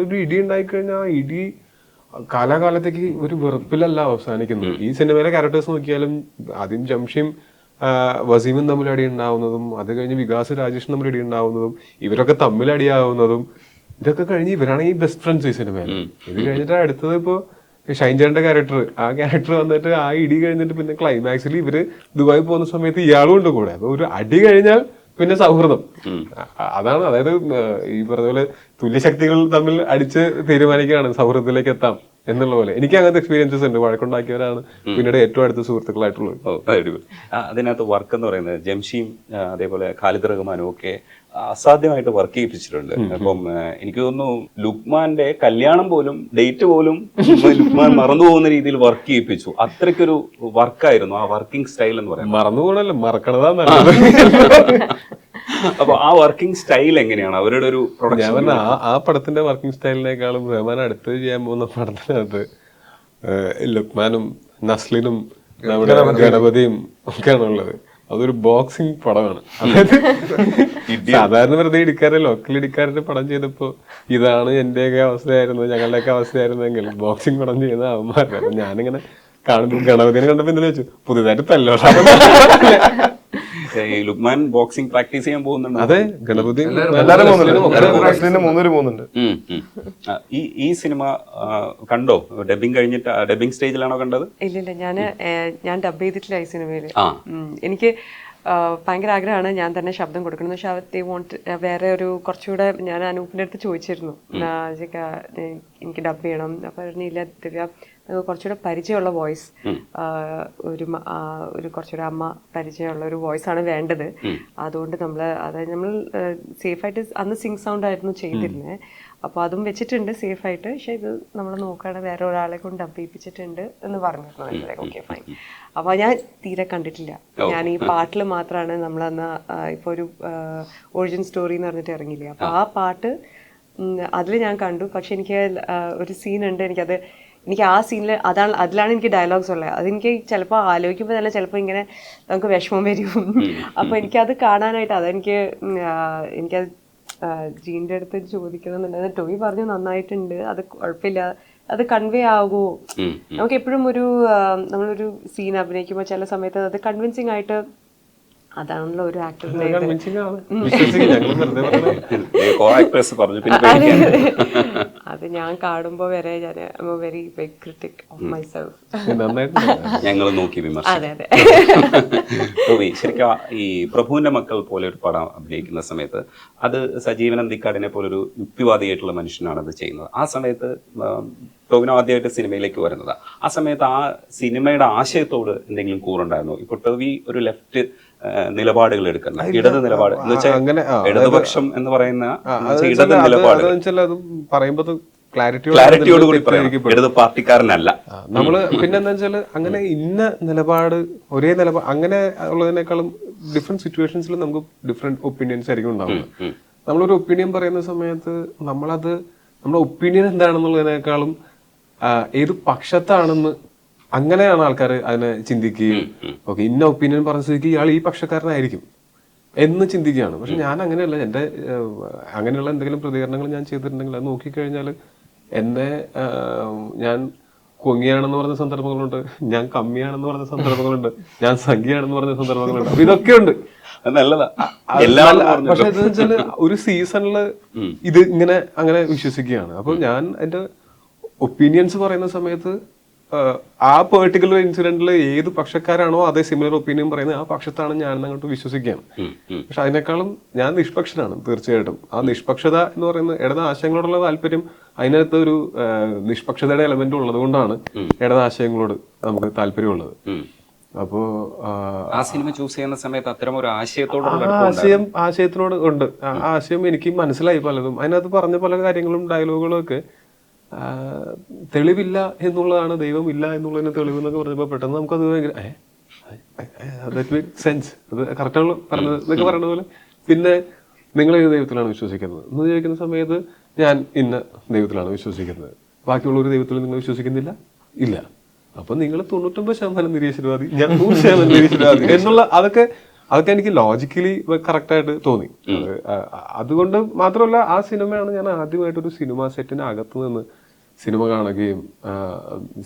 ഒരു ഇടി ഉണ്ടായി കഴിഞ്ഞാൽ ആ ഇടി കാലാകാലത്തേക്ക് ഒരു വെറുപ്പിലല്ല അവസാനിക്കുന്നത്. ഈ സിനിമയിലെ ക്യാരക്ടേഴ്സ് നോക്കിയാലും ആദ്യം ജംഷീം വസീമും തമ്മിൽ അടി ഉണ്ടാവുന്നതും അത് കഴിഞ്ഞ് വികാസ് രാജേഷും തമ്മിൽ അടി ഉണ്ടാവുന്നതും ഇവരൊക്കെ തമ്മിൽ അടിയാവുന്നതും ഇതൊക്കെ കഴിഞ്ഞ് ഇവരാണ് ഈ ബെസ്റ്റ് ഫ്രണ്ട്സ് ഈ സിനിമയിൽ. ഇത് കഴിഞ്ഞിട്ട് അടുത്തത് ഇപ്പോ ഷൈൻചാന്റെ ക്യാരക്ടർ ആ ക്യാരക്ടർ വന്നിട്ട് ആ ഇടി കഴിഞ്ഞിട്ട് പിന്നെ ക്ലൈമാക്സിൽ ഇവർ ദുബായി പോകുന്ന സമയത്ത് ഇയാളും ഉണ്ട് കൂടെ. അപ്പൊ ഒരു അടി കഴിഞ്ഞാൽ പിന്നെ സൗഹൃദം. അതാണ്. അതായത് ഈ പറഞ്ഞ പോലെ തുല്യശക്തികൾ തമ്മിൽ അടിച്ച് തീരുമാനിക്കുകയാണ്. സൗഹൃദത്തിലേക്ക് എത്താം. എന്നുള്ള പോലെ. എനിക്ക് അങ്ങനത്തെ എക്സ്പീരിയൻസസ് ഉണ്ട്. വഴക്കുണ്ടാക്കിയവരാണ് പിന്നീട് ഏറ്റവും അടുത്ത സുഹൃത്തുക്കളായിട്ടുള്ളത്. അതിനകത്ത് വർക്ക് എന്ന് പറയുന്നത് ജംഷീം അതേപോലെ ഖാലിദ് റഹ്മാനും ഒക്കെ അസാധ്യമായിട്ട് വർക്ക് ചെയ്യിപ്പിച്ചിട്ടുണ്ട്. അപ്പം എനിക്ക് തോന്നുന്നു ലുക്മാന്റെ കല്യാണം പോലും ഡേറ്റ് പോലും ലുക്മാൻ മറന്നു പോകുന്ന രീതിയിൽ വർക്ക് ചെയ്യിപ്പിച്ചു. അത്രയ്ക്കൊരു വർക്കായിരുന്നു ആ വർക്കിംഗ് സ്റ്റൈൽ എന്ന് പറയുന്നത്. മറന്നു പോകണല്ലോ മറക്കണതാ അപ്പൊ ആ വർക്കിംഗ് സ്റ്റൈൽ എങ്ങനെയാണ്? അവരുടെ ഒരു പ്രൊഡക്ഷൻ ആ ആ പടത്തിന്റെ വർക്കിംഗ് സ്റ്റൈലിനേക്കാളും റഹ്മാൻ അടുത്ത് ചെയ്യാൻ പോകുന്ന പടത്തിനകത്ത് ലുക്മാനും നസ്ലിനും നമ്മുടെ ഗണപതിയും. ഒക്കെയാണ് ഉള്ളത്. അതൊരു ബോക്സിംഗ് പടമാണ്. അതായത് സാധാരണ വെറുതെ ഇടിക്കാരെ ലോക്കൽ ഇടിക്കാരുടെ പടം ചെയ്തപ്പോ ഇതാണ് എന്റെയൊക്കെ അവസ്ഥയായിരുന്നു ഞങ്ങളുടെയൊക്കെ അവസ്ഥയായിരുന്നെങ്കിൽ ബോക്സിംഗ് പടം ചെയ്യുന്ന അവന്മാരുടെ ഞാനിങ്ങനെ കാണുമ്പോൾ ഗണപതിനെ കണ്ടപ്പോ എന്തിനാ വെച്ചു പുതിയതായിട്ട് തല്ലോടാ. ഈ ലുക്മാൻ ബോക്സിംഗ് പ്രാക്ടീസ് ചെയ്യാൻ പോകുന്നുണ്ട്? അതെ ഗണപതി എല്ലാവരും പോകുന്നുണ്ട്. മൂന്നുപേര് പോകുന്നുണ്ട്. ഈ ഈ സിനിമ കണ്ടോ? ഡബിങ് കഴിഞ്ഞിട്ട് ഡബിങ് സ്റ്റേജിലാണോ കണ്ടത്? ഇല്ലില്ല ഞാൻ ഞാൻ ഡബ് ചെയ്തിട്ടില്ല ഈ സിനിമയിൽ എനിക്ക് ഭയങ്കര ആഗ്രഹമാണ് ഞാൻ തന്നെ ശബ്ദം കൊടുക്കണം പക്ഷെ അവർ വോണ്ട് വേറെ ഒരു കുറച്ചുകൂടെ ഞാൻ അനൂപിന്റെ അടുത്ത് ചോദിച്ചിരുന്നു. എനിക്ക് ഡബ് ചെയ്യണം. അപ്പൊ പറഞ്ഞില്ല ദിവ്യ കുറച്ചുകൂടെ പരിചയമുള്ള വോയിസ് ഒരു ഒരു കുറച്ചുകൂടെ അമ്മ പരിചയമുള്ള ഒരു വോയിസ് ആണ് വേണ്ടത് അതുകൊണ്ട് നമ്മൾ അതായത് നമ്മൾ സേഫായിട്ട് അന്ന് സിങ് സൗണ്ട് ആയിരുന്നു ചെയ്തിരുന്നത് അപ്പോൾ അതും വെച്ചിട്ടുണ്ട് സേഫ് ആയിട്ട് പക്ഷേ ഇത് നമ്മൾ നോക്കുകയാണെങ്കിൽ വേറെ ഒരാളെ കൊണ്ട് ഡബ് ചെയ്യിപ്പിച്ചിട്ടുണ്ട് എന്ന് പറഞ്ഞിരുന്നു ഓക്കെ ഫൈൻ അപ്പോൾ ഞാൻ തീരെ കണ്ടിട്ടില്ല. ഞാൻ ഈ പാട്ടിൽ മാത്രമാണ് നമ്മളന്ന് ഇപ്പോൾ ഇപ്പൊ ഒരു ഒറിജിൻ സ്റ്റോറി എന്ന് പറഞ്ഞിട്ട് ഇറങ്ങിയില്ലേ? അപ്പോൾ ആ. പാട്ട് അതിൽ ഞാൻ കണ്ടു. പക്ഷെ എനിക്ക് ഒരു സീൻ ഉണ്ട്. എനിക്കത് എനിക്ക് ആ സീനിൽ അതാണ് അതിലാണ് എനിക്ക് ഡയലോഗ്സ് ഉള്ളത്. അതെനിക്ക് ചിലപ്പോൾ ആലോചിക്കുമ്പോൾ തന്നെ ചിലപ്പോൾ ഇങ്ങനെ നമുക്ക് വിഷമം വരും. അപ്പോൾ എനിക്കത് കാണാനായിട്ട് അതെനിക്ക് എനിക്കത് ജീന്റെ അടുത്ത് ചോദിക്കണമെന്നുണ്ടായിരുന്നു ടോമി പറഞ്ഞു നന്നായിട്ടുണ്ട്. അത് കുഴപ്പമില്ല. അത് കൺവേ ആകുമോ നമുക്ക് എപ്പോഴും ഒരു നമ്മളൊരു സീൻ അഭിനയിക്കുമ്പോൾ ചില സമയത്ത് അത് കൺവിൻസിങ് ആയിട്ട് അതാണല്ലോ ഒരു ആക്ടറിന്റെ അത് ഞാൻ കാണുമ്പോ വരെ ഞാൻ very big critic of myself ഞങ്ങൾ നോക്കി വിമർശിച്ചു അതെ അതെ. ടോമി ശരിക്കും ഈ പ്രഭുവിന്റെ മക്കൾ പോലെ ഒരു പടം അഭിനയിക്കുന്ന സമയത്ത് അത് സജീവൻ അന്തിക്കാടിനെ പോലെ ഒരു യുക്തിവാദിയായിട്ടുള്ള മനുഷ്യനാണ് അത് ചെയ്യുന്നത്. ആ സമയത്ത് ടോവിന ടോവിനോ ആദ്യമായിട്ട് സിനിമയിലേക്ക് വരുന്നത്. ആ സമയത്ത് ആ സിനിമയുടെ ആശയത്തോട് എന്തെങ്കിലും കൂറുണ്ടായിരുന്നു? ഇപ്പൊ ടോവി ഒരു ലെഫ്റ്റ് നിലപാടുകൾ എടുക്കുന്ന ഇടത് നിലപാട്. എന്ന് വെച്ചാൽ അങ്ങനെ, ഇടതുപക്ഷം എന്ന് പറയുന്ന ഇടത് നിലപാട്. ക്ലാരിറ്റിയോട് കൂടി ഇടത് പാർട്ടിക്കാരനല്ല. നമ്മൾ പിന്നെന്താ വെച്ചാൽ അങ്ങനെ ഇന്ന നിലപാട് ഒരേ നിലപാട് അങ്ങനെ ഉള്ളതിനേക്കാളും ഡിഫറെന്റ് സിറ്റുവേഷൻസിൽ നമുക്ക് ഡിഫറെന്റ് ഒപ്പീനിയൻസ് ആയിരിക്കും ഉണ്ടാവുന്നത് നമ്മളൊരു ഒപ്പീനിയൻ പറയുന്ന സമയത്ത് നമ്മളത് നമ്മുടെ ഒപ്പീനിയൻ എന്താണെന്നുള്ളതിനേക്കാളും ഏത് പക്ഷത്താണെന്ന് അങ്ങനെയാണ് ആൾക്കാർ അതിനെ ചിന്തിക്കുകയും ഓക്കെ ഇന്ന ഒപ്പീനിയൻ പറഞ്ഞ സ്ഥിതിക്ക് ഇയാൾ ഈ പക്ഷക്കാരനായിരിക്കും എന്ന് ചിന്തിക്കുകയാണ്. പക്ഷെ ഞാൻ അങ്ങനെയല്ല എന്റെ അങ്ങനെയുള്ള എന്തെങ്കിലും പ്രതികരണങ്ങൾ ഞാൻ ചെയ്തിട്ടുണ്ടെങ്കിൽ അത് നോക്കിക്കഴിഞ്ഞാൽ എന്നെ ഞാൻ കൊങ്ങിയാണെന്ന് പറഞ്ഞ സന്ദർഭങ്ങളുണ്ട് ഞാൻ കമ്മിയാണെന്ന് പറഞ്ഞ സന്ദർഭങ്ങളുണ്ട് ഞാൻ സംഖ്യയാണെന്ന് പറഞ്ഞ സന്ദർഭങ്ങളുണ്ട്. അപ്പൊ ഇതൊക്കെ ഉണ്ട് പക്ഷെ ഇത് വെച്ചാൽ ഒരു സീസണിൽ ഇത് ഇങ്ങനെ അങ്ങനെ വിശ്വസിക്കുകയാണ്. അപ്പൊ ഞാൻ എന്റെ ഒപ്പീനിയൻസ് പറയുന്ന സമയത്ത് ആ പെർട്ടിക്കുലർ ഇൻസിഡന്റിൽ ഏത് പക്ഷക്കാരാണോ അതേ സിമിലർ ഒപ്പീനിയൻ പറയുന്നത് ആ പക്ഷത്താണ് ഞാൻ അങ്ങോട്ട് വിശ്വസിക്കുകയാണ് പക്ഷെ അതിനേക്കാളും ഞാൻ നിഷ്പക്ഷനാണ് തീർച്ചയായിട്ടും. ആ നിഷ്പക്ഷത എന്ന് പറയുന്നത് ഇടത് ആശയങ്ങളോടുള്ള താല്പര്യം അതിനകത്ത് ഒരു നിഷ്പക്ഷതയുടെ എലമെന്റ് ഉള്ളത് കൊണ്ടാണ് ഇടത് ആശയങ്ങളോട് നമുക്ക് താല്പര്യമുള്ളത്. അപ്പോ ആ സിനിമ ചൂസ് ചെയ്യുന്ന സമയത്ത് അത്തരം ഒരു ആശയത്തോടുള്ള ആശയം ആശയത്തിനോട് ഉണ്ട്. ആ ആശയം എനിക്ക് മനസ്സിലായി പലതും. അതിനകത്ത് പറഞ്ഞ പല കാര്യങ്ങളും ഡയലോഗുകളും ഒക്കെ തെളിവില്ല എന്നുള്ളതാണ് ദൈവം ഇല്ല എന്നുള്ളതിന് തെളിവ് എന്നൊക്കെ പറഞ്ഞപ്പോൾ പെട്ടെന്ന് നമുക്കത് ഭയങ്കര സെൻസ് അത് കറക്റ്റാണ് പറഞ്ഞത് എന്നൊക്കെ പറയുന്ന പോലെ. പിന്നെ നിങ്ങൾ ഏത് ദൈവത്തിലാണ് വിശ്വസിക്കുന്നത്? എന്ന് ചോദിക്കുന്ന സമയത്ത് ഞാൻ ഇന്ന ദൈവത്തിലാണ് വിശ്വസിക്കുന്നത്. ബാക്കിയുള്ള ഒരു ദൈവത്തിൽ നിങ്ങൾ വിശ്വസിക്കുന്നില്ല? ഇല്ല. അപ്പൊ നിങ്ങൾ തൊണ്ണൂറ്റൊമ്പത് ശതമാനം നിരീശ്വരവാദി. ഞാൻ നൂറ് ശതമാനം നിരീശ്വരവാദി. എന്നുള്ള അതൊക്കെ അതൊക്കെ എനിക്ക് ലോജിക്കലി കറക്റ്റായിട്ട് തോന്നി. അതുകൊണ്ട് മാത്രമല്ല ആ സിനിമയാണ് ഞാൻ ആദ്യമായിട്ട് ഒരു സിനിമ സെറ്റിന് അകത്ത് നിന്ന് സിനിമ കാണുകയും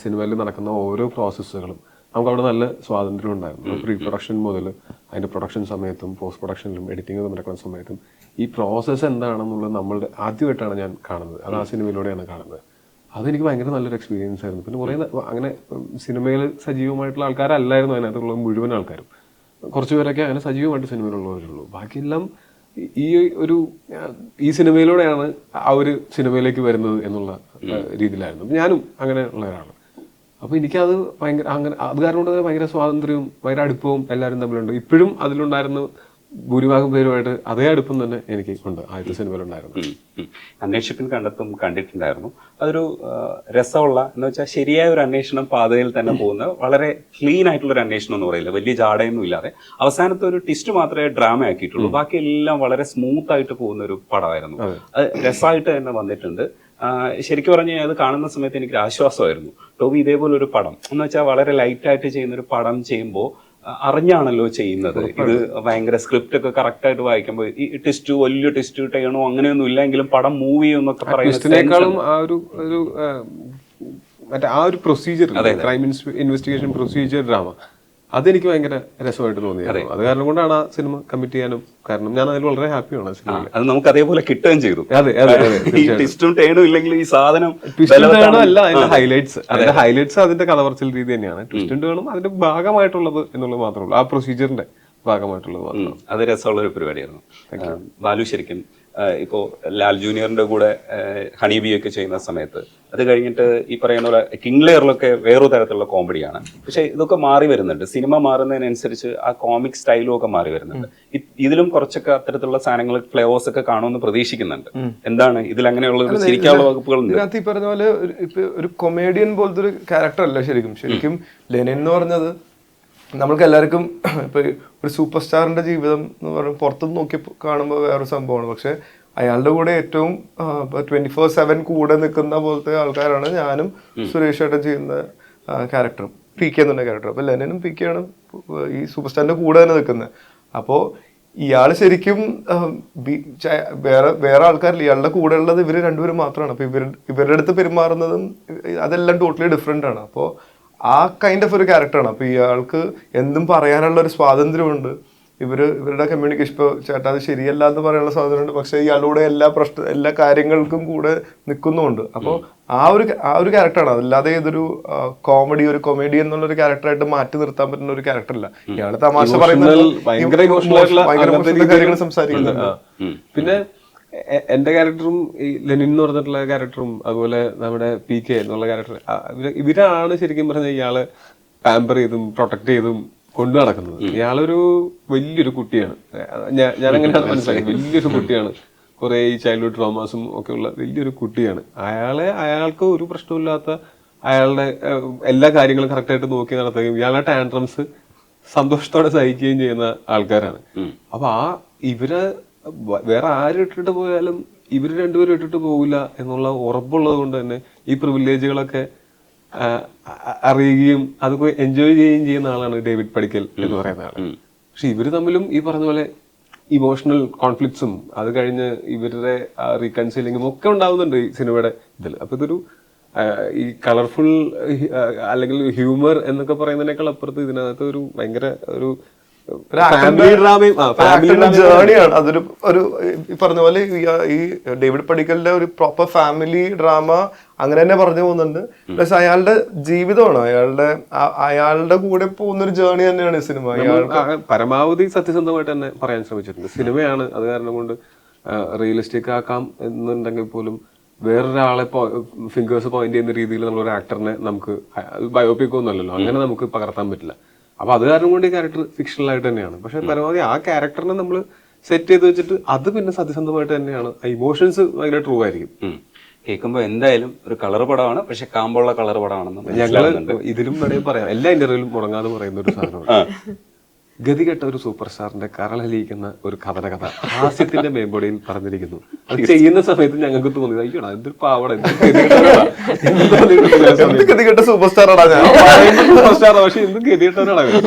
സിനിമയിൽ നടക്കുന്ന ഓരോ പ്രോസസ്സുകളും നമുക്ക് അവിടെ നല്ല സ്വാതന്ത്ര്യം ഉണ്ടായിരുന്നു. പ്രീ പ്രൊഡക്ഷൻ മുതൽ അതിന്റെ പ്രൊഡക്ഷൻ സമയത്തും പോസ്റ്റ് പ്രൊഡക്ഷനിലും എഡിറ്റിംഗ് നടക്കുന്ന സമയത്തും ഈ പ്രോസസ്സ് എന്താണെന്നുള്ളത് നമ്മളുടെ ആദ്യമായിട്ടാണ് ഞാൻ കാണുന്നത്. അത് ആ സിനിമയിലൂടെയാണ് കാണുന്നത്. അതെനിക്ക് ഭയങ്കര നല്ലൊരു എക്സ്പീരിയൻസ് ആയിരുന്നു. പിന്നെ കുറേ അങ്ങനെ സിനിമയിൽ സജീവമായിട്ടുള്ള ആൾക്കാരല്ലായിരുന്നു അതിനകത്തുള്ള മുഴുവൻ ആൾക്കാരും. കുറച്ച് പേരൊക്കെ അങ്ങനെ സജീവമായിട്ട് സിനിമയിലുള്ളവരുള്ളൂ. ബാക്കിയെല്ലാം ഈ- ഒരു ഈ സിനിമയിലൂടെയാണ് ആ ഒരു സിനിമയിലേക്ക് വരുന്നത് എന്നുള്ള രീതിയിലായിരുന്നു. ഞാനും അങ്ങനെ ഉള്ള ഒരാളാണ്. അപ്പൊ എനിക്കത് ഭയങ്കര അങ്ങനെ അത് കാരണം കൊണ്ട് തന്നെ ഭയങ്കര സ്വാതന്ത്ര്യവും ഭയങ്കര അടുപ്പവും എല്ലാവരും തമ്മിലുണ്ട്. ഇപ്പോഴും അതിലുണ്ടായിരുന്ന ഭൂരിഭാഗം പേരുമായിട്ട് അതേ അടുപ്പം തന്നെ എനിക്ക് ഉണ്ട് ആദ്യത്തെ സിനിമയിലുണ്ടായിരുന്നു. അന്വേഷിപ്പിൻ കണ്ടെത്തും കണ്ടിട്ടുണ്ടായിരുന്നു. അതൊരു രസമുള്ള എന്ന് വെച്ചാൽ ശരിയായ ഒരു അന്വേഷണം പാതയിൽ തന്നെ പോകുന്ന വളരെ ക്ലീൻ ആയിട്ടുള്ള ഒരു അന്വേഷണം എന്ന് പറയില്ല. വലിയ ജാടയൊന്നും ഇല്ലാതെ. അവസാനത്തെ ഒരു ടിസ്റ്റ് മാത്രമേ ഡ്രാമ ആക്കിയിട്ടുള്ളൂ. ബാക്കി എല്ലാം വളരെ സ്മൂത്ത് ആയിട്ട് പോകുന്ന ഒരു പടമായിരുന്നു. അത്. രസമായിട്ട് തന്നെ വന്നിട്ടുണ്ട്. ശരിക്കും പറഞ്ഞു കഴിഞ്ഞാൽ അത് കാണുന്ന സമയത്ത് എനിക്ക് ആശ്വാസമായിരുന്നു ടോബി ഇതേപോലെ ഒരു പടം എന്ന് വെച്ചാൽ വളരെ ലൈറ്റ് ആയിട്ട് ചെയ്യുന്ന ഒരു പടം ചെയ്യുമ്പോൾ അറിഞ്ഞാണല്ലോ ചെയ്യുന്നത്. ഇത് ഭയങ്കര സ്ക്രിപ്റ്റ് ഒക്കെ കറക്റ്റ് ആയിട്ട് വായിക്കുമ്പോൾ ഈ ടെസ്റ്റ് വലിയ ടെസ്റ്റ് ടേണോ അങ്ങനെയൊന്നും ഇല്ലെങ്കിലും പടം മൂവ് ചെയ്യുമെന്നൊക്കെ പറയുന്നതിനേക്കാളും ആ ഒരു ഒരു മറ്റേ ആ ഒരു procedure crime investigation procedure drama അതെനിക്ക് ഭയങ്കര രസമായിട്ട് തോന്നിയായിരുന്നു അത്. കാരണം കൊണ്ടാണ് ആ സിനിമ കമ്മിറ്റ് ചെയ്യാനും കാരണം ഞാൻ അതിൽ വളരെ ഹാപ്പിയാണ് സിനിമയിൽ. അത് നമുക്ക് അതേപോലെ കിട്ടുകയും ചെയ്തു. അതെ അതെ ഈ ടെസ്റ്റും ടേണും ഇല്ലെങ്കിൽ ഈ സാധനം. അല്ല അതിന്റെ ഹൈലൈറ്റ്സ് അതിന്റെ ഹൈലൈറ്റ്സ് അതിന്റെ കഥ പറച്ചിൽ രീതി തന്നെയാണ്. ട്വിസ്റ്റ് വേണം അതിന്റെ ഭാഗമായിട്ടുള്ളത് എന്നുള്ളത് മാത്രമേ ഉള്ളൂ. ആ പ്രൊസീജിയറിന്റെ ഭാഗമായിട്ടുള്ളത് മാത്രം അത് രസമുള്ള ഒരു പരിപാടിയായിരുന്നു ബാലു ശരിക്കും ആ, ഇപ്പോ ലാൽ ജൂനിയറിന്റെ കൂടെ ഹണി ബി ഒക്കെ ചെയ്യുന്ന സമയത്ത്. അത് കഴിഞ്ഞിട്ട് ഈ പറയുന്ന പോലെ കിങ് ലെയറിലൊക്കെ വേറൊരു തരത്തിലുള്ള കോമഡിയാണ്. പക്ഷെ ഇതൊക്കെ മാറി വരുന്നുണ്ട്. സിനിമ മാറുന്നതിനനുസരിച്ച് ആ കോമിക് സ്റ്റൈലും ഒക്കെ മാറി വരുന്നുണ്ട്. ഇതിലും കുറച്ചൊക്കെ അത്തരത്തിലുള്ള സാധനങ്ങൾ ഫ്ലേവേഴ്സ് ഒക്കെ കാണുമെന്ന് പ്രതീക്ഷിക്കുന്നുണ്ട്. എന്താണ്? ഇതിൽ അങ്ങനെയുള്ള ശരിക്കാനുള്ള വകുപ്പുകൾ ഇതിനകത്ത് ഈ പറഞ്ഞ പോലെ ഒരു കൊമേഡിയൻ പോലത്തെ ഒരു ക്യാരക്ടർ അല്ല ശരിക്കും. ശരിക്കും ലെനിൻ എന്ന് പറഞ്ഞത് നമ്മൾക്ക് എല്ലാവർക്കും ഇപ്പൊ ഒരു സൂപ്പർ സ്റ്റാറിന്റെ ജീവിതം എന്ന് പറയുമ്പോൾ പുറത്തുനിന്ന് നോക്കി കാണുമ്പോൾ വേറൊരു സംഭവമാണ്. പക്ഷെ അയാളുടെ കൂടെ ഏറ്റവും ട്വന്റി ഫോർ സെവൻ കൂടെ നിൽക്കുന്ന പോലത്തെ ആൾക്കാരാണ് ഞാനും സുരേഷ് ഏട്ടൻ ചെയ്യുന്ന ക്യാരക്ടറും പി കെ എന്നുള്ള ക്യാരക്ടർ അപ്പൊ ലെനനും പി കെ ആണ് ഈ സൂപ്പർ സ്റ്റാറിന്റെ കൂടെ തന്നെ നിൽക്കുന്നത് അപ്പോ ഇയാൾ ശരിക്കും വേറെ വേറെ ആൾക്കാരില്ല. ഇയാളുടെ കൂടെ ഉള്ളത് ഇവർ രണ്ടുപേരും മാത്രമാണ് അപ്പോൾ ഇവർ ഇവരുടെ അടുത്ത് പെരുമാറുന്നതും അതെല്ലാം ടോട്ടലി ഡിഫറെന്റ് ആണ്. അപ്പോൾ ആ കൈൻഡ് ഓഫ് ഒരു ക്യാരക്ടറാണ് അപ്പോൾ ഇയാൾക്ക് എന്തും പറയാനുള്ള ഒരു സ്വാതന്ത്ര്യമുണ്ട്. ഇവർ ഇവരുടെ കമ്മ്യൂണിക്കേഷൻ ഇപ്പോൾ ചേട്ടാ അത് ശരിയല്ല എന്ന് പറയാനുള്ള സ്വാതന്ത്ര്യമുണ്ട്. പക്ഷേ ഇയാളുടെ എല്ലാ പ്രശ്ന എല്ലാ കാര്യങ്ങൾക്കും കൂടെ നിൽക്കുന്നുമുണ്ട് അപ്പോൾ ആ ഒരു ആ ഒരു ക്യാരക്ടറാണ് അതല്ലാതെ ഇതൊരു കോമഡി ഒരു കൊമേഡി എന്നുള്ള ഒരു ക്യാരക്ടറായിട്ട് മാറ്റി നിർത്താൻ പറ്റുന്ന ഒരു ക്യാരക്ടറല്ല ഇയാൾ തമാശ പറയുന്നത് ഭയങ്കര കാര്യങ്ങൾ സംസാരിക്കുന്നുണ്ട് പിന്നെ എന്റെ ക്യാരക്ടറും ഈ ലെനിൻ എന്ന് പറഞ്ഞിട്ടുള്ള ക്യാരക്ടറും അതുപോലെ നമ്മുടെ പി കെ എന്നുള്ള ക്യാരക്ടർ ഇവരാണ് ശരിക്കും പറഞ്ഞാൽ ഇയാൾ പാമ്പർ ചെയ്തും പ്രൊട്ടക്ട് ചെയ്തും കൊണ്ടു നടക്കുന്നത്. ഇയാളൊരു വലിയൊരു കുട്ടിയാണ്. ഞാൻ അങ്ങനെയാണ് മനസ്സിലാക്കിയത് വലിയൊരു കുട്ടിയാണ്. കുറെ ഈ ചൈൽഡ്ഹുഡ് ട്രോമാസും ഒക്കെ ഉള്ള വലിയൊരു കുട്ടിയാണ്. അയാളെ അയാൾക്ക് ഒരു പ്രശ്നമില്ലാത്ത അയാളുടെ എല്ലാ കാര്യങ്ങളും കറക്റ്റായിട്ട് നോക്കി നടത്തുകയും ഇയാളുടെ ടാൻഡ്രംസ് സന്തോഷത്തോടെ സഹിക്കുകയും ചെയ്യുന്ന ആൾക്കാരാണ്. അപ്പൊ ആ ഇവരെ വേറെ ആരിട്ടിട്ട് ഇട്ടിട്ട് പോയാലും ഇവർ രണ്ടുപേരും ഇട്ടിട്ട് പോകില്ല എന്നുള്ള ഉറപ്പുള്ളത് കൊണ്ട് തന്നെ ഈ പ്രിവിലേജുകളൊക്കെ അ- അറിയുകയും അതൊക്കെ എൻജോയ് ചെയ്യുകയും ചെയ്യുന്ന ആളാണ് ഡേവിഡ് പടിക്കൽ എന്ന് പറയുന്ന ആൾ പക്ഷെ ഇവർ തമ്മിലും ഈ പറഞ്ഞ പോലെ ഇമോഷണൽ കോൺഫ്ലിക്ട്സും അത് കഴിഞ്ഞ് ഇവരുടെ റീകൺസിലിങ്ങും ഒക്കെ ഉണ്ടാവുന്നുണ്ട് ഈ സിനിമയുടെ ഇതിൽ. അപ്പൊ ഇതൊരു ഈ കളർഫുൾ അല്ലെങ്കിൽ ഹ്യൂമർ എന്നൊക്കെ പറയുന്നതിനേക്കാൾ അപ്പുറത്ത് ഇതിനകത്ത് ഒരു ഭയങ്കര ഒരു ഫാമിലി ഡ്രാമയും ഫാമിലി ജേണിയാണ് അതൊരു ഒരു പറഞ്ഞ പോലെ ഈ- ഡേവിഡ് പടിക്കലിന്റെ ഒരു പ്രോപ്പർ ഫാമിലി ഡ്രാമ അങ്ങനെ തന്നെ പറഞ്ഞു പോകുന്നുണ്ട്. പക്ഷെ അയാളുടെ ജീവിതമാണ്. അയാളുടെ അയാളുടെ കൂടെ പോകുന്ന ഒരു ജേണി തന്നെയാണ് ഈ സിനിമ. അയാൾ പരമാവധി സത്യസന്ധമായിട്ട് തന്നെ പറയാൻ ശ്രമിച്ചിട്ടുണ്ട്. സിനിമയാണ് അത് കാരണം കൊണ്ട് റിയലിസ്റ്റിക് ആക്കാം എന്നുണ്ടെങ്കിൽ പോലും വേറൊരാളെ ഫിംഗേഴ്സ് പോയിന്റ് ചെയ്യുന്ന രീതിയിൽ നമ്മൾ ഒരു ആക്ടറിനെ നമുക്ക് ബയോപിക് ഒന്നുമല്ലല്ലോ. അങ്ങനെ നമുക്ക് പകർത്താൻ പറ്റില്ല. അപ്പൊ അത് കാരണം കൊണ്ട് ഈ ക്യാരക്ടർ ഫിക്ഷണൽ ആയിട്ട് തന്നെയാണ്. പക്ഷെ പരമാവധി ആ ക്യാരക്ടറിനെ നമ്മൾ സെറ്റ് ചെയ്ത് വെച്ചിട്ട് അത് പിന്നെ സത്യസന്ധമായിട്ട് തന്നെയാണ്. ഇമോഷൻസ് ഭയങ്കര ട്രൂ ആയിരിക്കും. കേൾക്കുമ്പോൾ കേൾക്കുമ്പോ എന്തായാലും ഒരു കളർ പടമാണ് പക്ഷെ കാമ്പുള്ള കളർ പടമാണെന്ന് ഞങ്ങൾ മനസ്സിലാവുന്നുണ്ട്. ഇതിലും വേണമെങ്കിൽ പറയാം. എല്ലാ ഇന്റർവ്യൂലും മുടങ്ങാതെ പറയുന്ന ഒരു സാധനമാണ്. ഗതികെട്ട ഒരു സൂപ്പർ സ്റ്റാറിന്റെ കരളലിയിക്കുന്ന ഒരു കഥന കഥ ഹാസ്യത്തിന്റെ മേമ്പൊടിയിൽ പറഞ്ഞിരിക്കുന്നു. അത് ചെയ്യുന്ന സമയത്ത് ഞങ്ങൾക്ക് തോന്നി അയ്യോടാ എന്തൊരു പാവട ഗതികെട്ട സൂപ്പർ സ്റ്റാറാണ് സൂപ്പർ സ്റ്റാറാണ് പക്ഷെ എന്തും ഗതികെട്ടവനാടാ ഇവൻ.